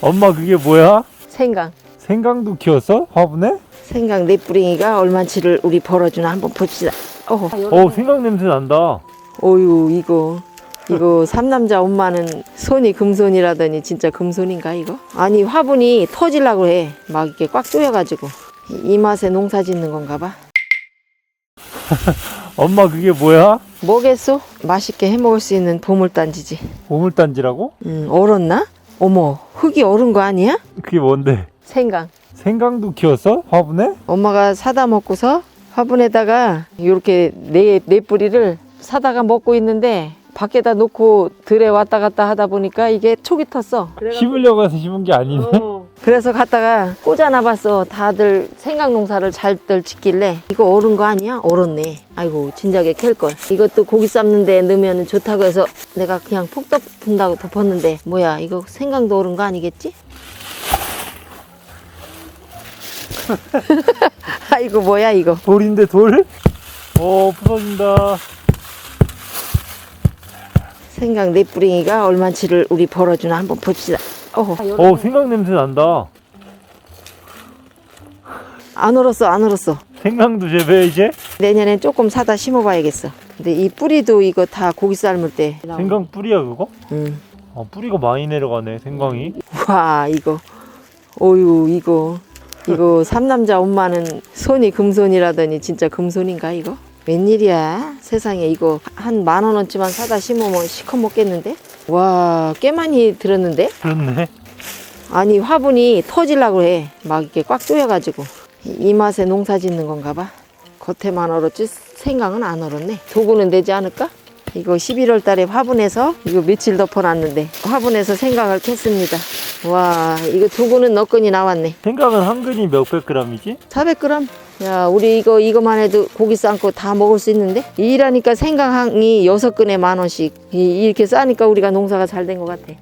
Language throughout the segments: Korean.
엄마 그게 뭐야? 생강. 생강도 키웠어? 화분에? 생강 네 뿌링이가 얼마치를 우리 벌어주나 한번 봅시다. 어, 어 생강 냄새 난다. 어유 이거 이거 삼남자 엄마는 손이 금손이라더니 진짜 금손인가 이거? 아니 화분이 터질라고 해. 막 이렇게 꽉 조여가지고 이- 이 맛에 농사 짓는 건가 봐. 엄마 그게 뭐야? 뭐겠소? 맛있게 해 먹을 수 있는 보물단지지. 보물단지라고? 음, 얼었나? 어머, 흙이 얼은 거 아니야? 그게 뭔데? 생강. 생강도 키웠어? 화분에? 엄마가 사다 먹고서 화분에다가 이렇게 네, 네 뿌리를 사다가 먹고 있는데 밖에다 놓고 들에 왔다 갔다 하다 보니까 이게 촉이 텄어. 심으려고 해서 심은 게 아니네. 그래서 갔다가 꽂아놔봤어. 다들 생강 농사를 잘들 짓길래 이거 얼은 거 아니야? 얼었네. 아이고 진작에 캘 걸. 이것도 고기 삶는데 넣으면 좋다고 해서 내가 그냥 푹 덮은다고 덮었는데 뭐야 이거 생강도 얼은 거 아니겠지? 아이고 뭐야 이거. 돌인데 돌? 어 부서진다. 생강 네 뿌링이가 얼마치를 우리 벌어주나 한번 봅시다. 어, 어 생강 냄새 난다. 안 얼었어, 안 얼었어. 생강도 재배 이제? 내년엔 조금 사다 심어봐야겠어. 근데 이 뿌리도 이거 다 고기 삶을 때. 생강 뿌리야 그거? 응. 아 뿌리가 많이 내려가네 생강이. 와 이거, 어유 이거, 이거 삼남자 엄마는 손이 금손이라더니 진짜 금손인가 이거? 웬일이야? 세상에 이거 한 만 원어치만 사다 심으면 시커 먹겠는데? 와, 꽤 많이 들었는데? 그렇네. 아니 화분이 터질라고 해. 막 이렇게 꽉 조여가지고 이- 이 맛에 농사 짓는 건가 봐. 겉에만 얼었지 생강은 안 얼었네. 도구는 되지 않을까? 이거 11월 달에 화분에서 이거 며칠 덮어놨는데 화분에서 생강을 캤습니다. 와 이거 도구는 너끈이 나왔네. 생강은 한 근이 몇백 그램이지? 400g. 야 우리 이거 이거만 해도 고기 삶고 다 먹을 수 있는데 일하니까 생강이 여섯 근에 만 원씩 이- 이렇게 싸니까 우리가 농사가 잘 된 것 같아.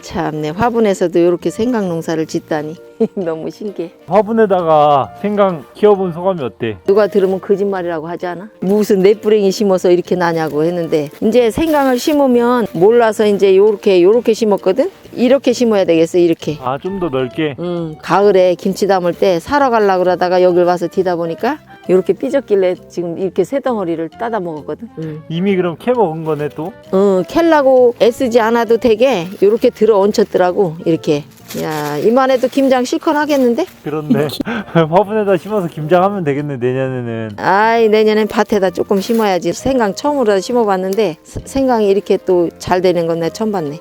참내 화분에서도 이렇게 생강 농사를 짓다니 너무 신기해. 화분에다가 생강 키워본 소감이 어때? 누가 들으면 거짓말이라고 하지 않아? 무슨 넷뿌랭이 심어서 이렇게 나냐고 했는데 이제 생강을 심으면 몰라서 이제 요렇게 요렇게 심었거든. 이렇게 심어야 되겠어 이렇게. 아 좀 더 넓게. 음, 가을에 김치 담을 때 사러 가려고 그러다가 여길 와서 뒤다 보니까 이렇게 삐졌길래 지금 이렇게 세 덩어리를 따다 먹었거든. 음. 이미 그럼 캐 먹은 거네 또. 어, 캘라고 애쓰지 않아도 되게 이렇게 들어 얹혔더라고. 이렇게. 야, 이만해도 김장 실컷 하겠는데? 그렇네. 화분에다 심어서 김장하면 되겠네 내년에는. 아이, 내년엔 밭에다 조금 심어야지. 생강 처음으로 심어봤는데 세- 생강이 이렇게 또 잘 되는 건 내가 처음 봤네.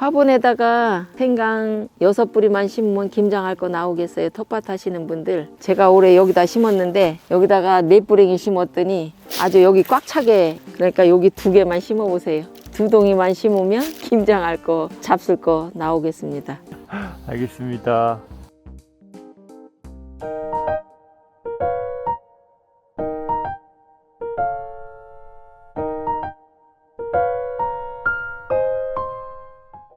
화분에다가 생강 여섯 뿌리만 심으면 김장할 거 나오겠어요. 텃밭 하시는 분들. 제가 올해 여기다 심었는데 여기다가 네 뿌리기 심었더니 아주 여기 꽉 차게 그러니까 여기 두 개만 심어 보세요. 두 동이만 심으면 김장할 거 잡술 거 나오겠습니다. 알겠습니다.